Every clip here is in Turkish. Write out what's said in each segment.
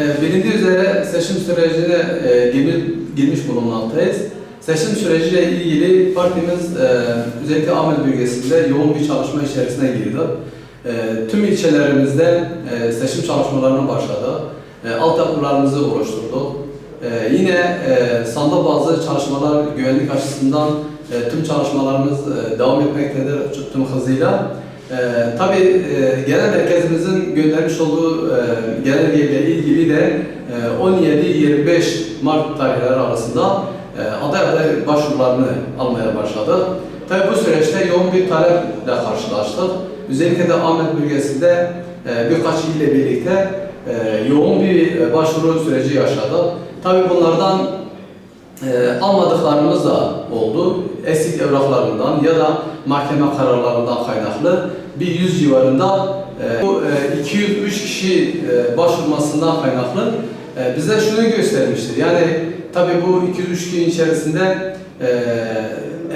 Ee, Bilindiği üzere seçim sürecine e, girmiş, bulunmaktayız. Seçim süreciyle ilgili partimiz e, özellikle Ahmet bölgesinde yoğun bir çalışma içerisine girdi. E, tüm ilçelerimizde e, seçim çalışmalarına başladı. E, altyapılarımızı oluşturduk. E, yine e, sanda bazı çalışmalar güvenlik açısından e, tüm çalışmalarımız e, devam etmektedir tüm hızıyla. Ee, tabii e, genel merkezimizin göndermiş olduğu e, genelgeyle ilgili de e, 17-25 Mart tarihleri arasında e, aday aday başvurularını almaya başladı. Tabii bu süreçte yoğun bir taleple karşılaştık. Özellikle de Ahmet bölgesinde e, birkaç ile birlikte e, yoğun bir e, başvuru süreci yaşadık. Tabii bunlardan e, almadıklarımız da oldu. Eksik evraklarından ya da mahkeme kararlarından kaynaklı bir 100 civarında e, bu e, 203 kişi e, başvurmasından kaynaklı e, bize şunu göstermiştir. Yani tabii bu 203 kişi içerisinde e,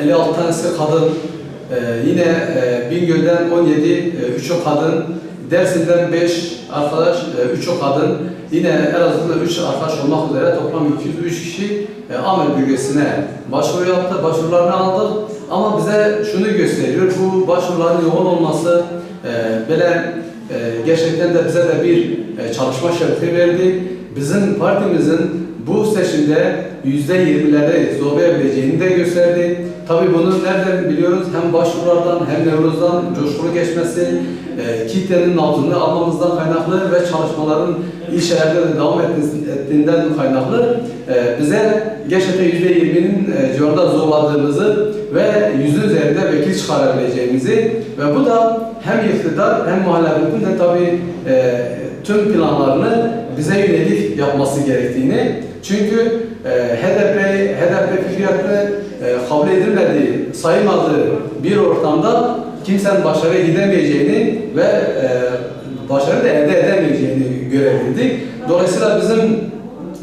56 tanesi kadın, e, yine e, Bingöl'den 17, e, 3'ü kadın, Dersim'den 5 arkadaş, 3'ü kadın, yine Elazığ'da 3 arkadaş olmak üzere toplam 203 kişi e, Ahmet bölgesine başvuru yaptı, başvurularını aldık. Ama bize şunu gösteriyor, bu başvuruların yoğun olması e, böyle e, gerçekten de bize de bir e, çalışma şevki verdi. Bizim partimizin bu seçimde yüzde yirmileri zorlayabileceğini de gösterdi. Tabii bunu nereden biliyoruz? Hem başvurulardan hem Nevruz'dan coşkulu geçmesi, e, kitlenin nabzını almamızdan kaynaklı ve çalışmaların ilçelerde de devam ettiğinden kaynaklı e, bize gerçekten yüzde yirminin e, civarında zorladığımızı ve yüzün üzerinde vekil çıkarabileceğimizi ve bu da hem iktidar hem muhalefetin de tabii e, tüm planlarını bize yönelik yapması gerektiğini çünkü e, HDP, HDP fikriyatını e, kabul edilmediği, sayılmadığı bir ortamda kimsenin başarıya gidemeyeceğini ve e, başarı da elde edemeyeceğini görebildik. Dolayısıyla bizim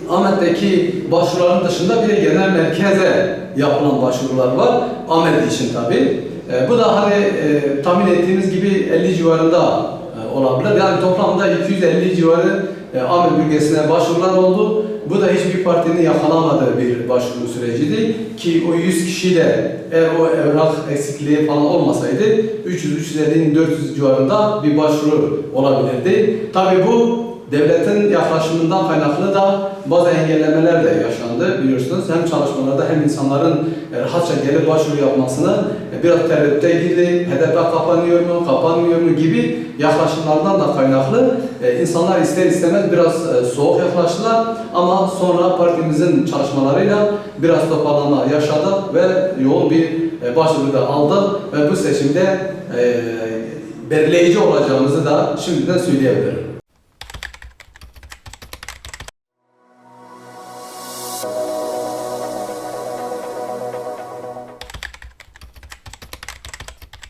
Ahmet'teki başvuruların dışında bir de genel merkeze yapılan başvurular var. Ahmet için tabii. E, bu da hani e, tahmin ettiğimiz gibi 50 civarında e, olabilir. Yani toplamda 250 civarı e, Ahmet bölgesine başvurular oldu. Bu da hiçbir partinin yakalamadığı bir başvuru süreciydi. Ki o 100 kişi de eğer o evrak eksikliği falan olmasaydı 300-350'nin 400 civarında bir başvuru olabilirdi. Tabii bu devletin yaklaşımından kaynaklı da bazı engellemeler de yaşandı biliyorsunuz. Hem çalışmalarda hem insanların e, rahatça gelip başvuru yapmasını e, biraz tereddüte girdi. HDP kapanıyor mu, kapanmıyor mu gibi yaklaşımlardan da kaynaklı e, insanlar ister istemez biraz soğuk yaklaştılar ama sonra partimizin çalışmalarıyla biraz toparlanma yaşadık ve yoğun bir başvuru da aldık ve bu seçimde belirleyici olacağımızı da şimdiden söyleyebilirim.